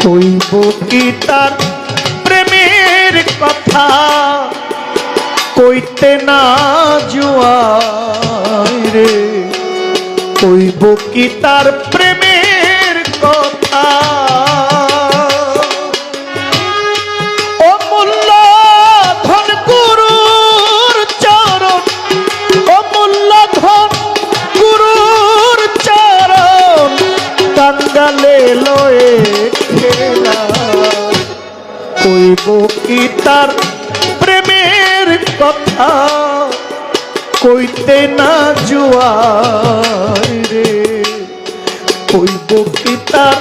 খেলা কইব কি তার প্রেমের কথা কইতে না জুয়ায় রে। কইব কি তার প্রেমের কথা অমূল্য ধন কইব কি তার প্রেমের কথা কইতে না জুয়ার রে। কইব কি তার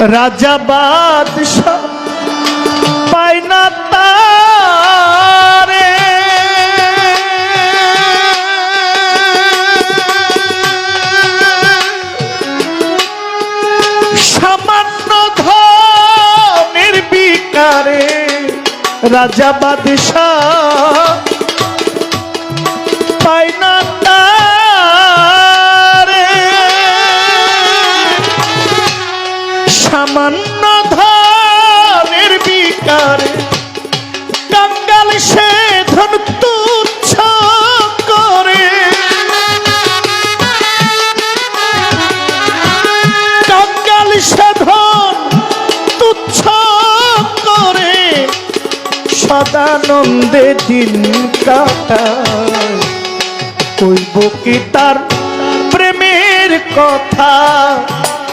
রাজা বাদশাহ পায় না তারে। সামান্য ধনের বিকারে রাজা বাদশাহ সদানন্দে দিন কাটায়। কইব কি তার প্রেমের কথা?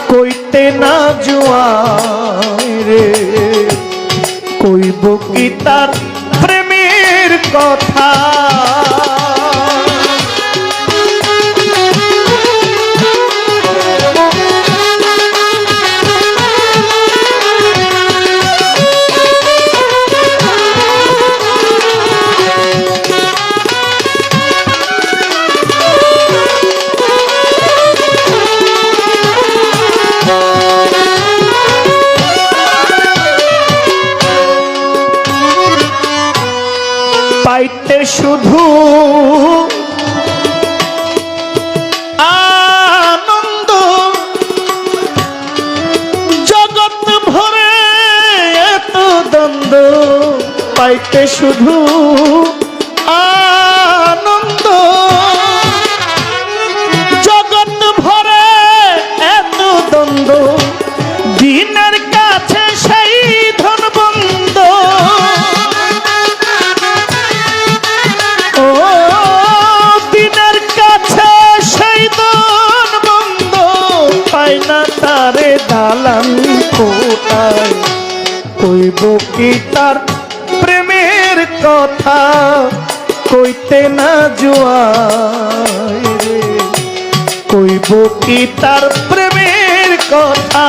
কইতে না রে। কইব কি তার প্রেমের কথা? পাইতে শুধু আনন্দ। জগৎ ভরে এত দ্বন্দ্ব পাইতে শুধু কোটায় কইব কি তার প্রেমের কথা? কইতে না জুয়ায় কইব কি তার প্রেমের কথা?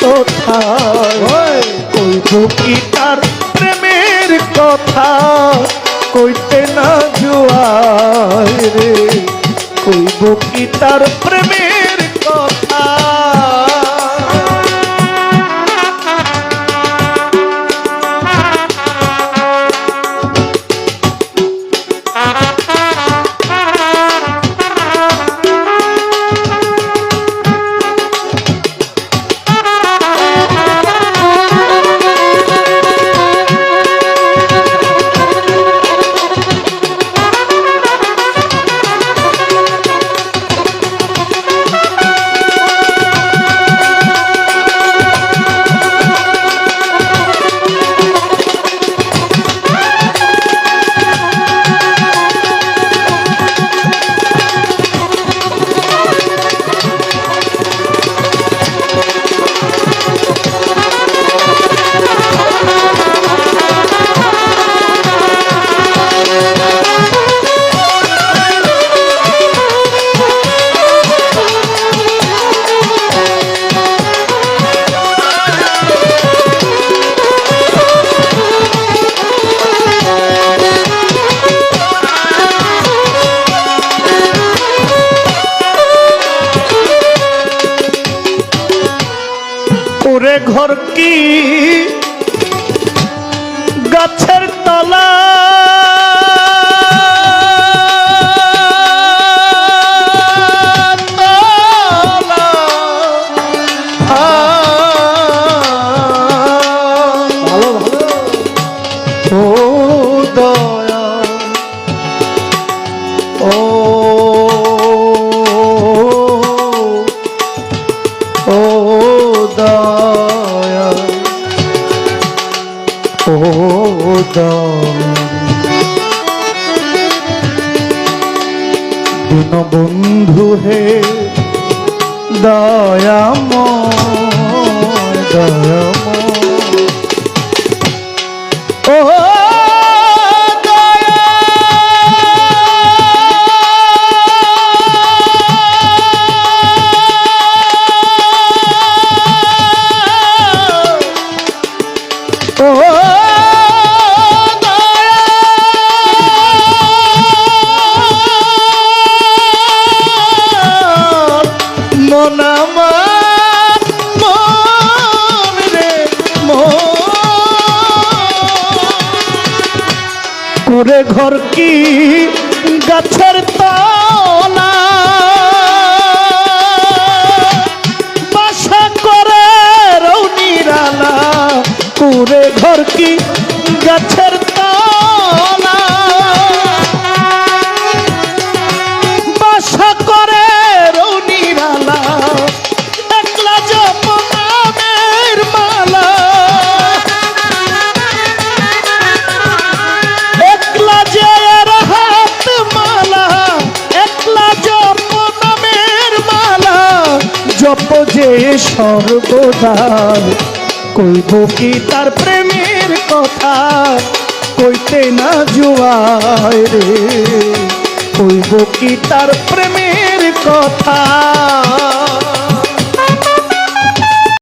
কোথায় কইব কি তার প্রেমের কথা কইতে না জুয়ায় রে। কইব কি তার প্রেমের ওরে ঘর কি? গাছের তলা দিন বন্ধু হে দয়াম দয়াময়। ঘর কি গাছের যে সর্বদার কইব কি তার প্রেমের কথা? কইতে না জুয়ায় রে। কইব কি তার প্রেমের কথা?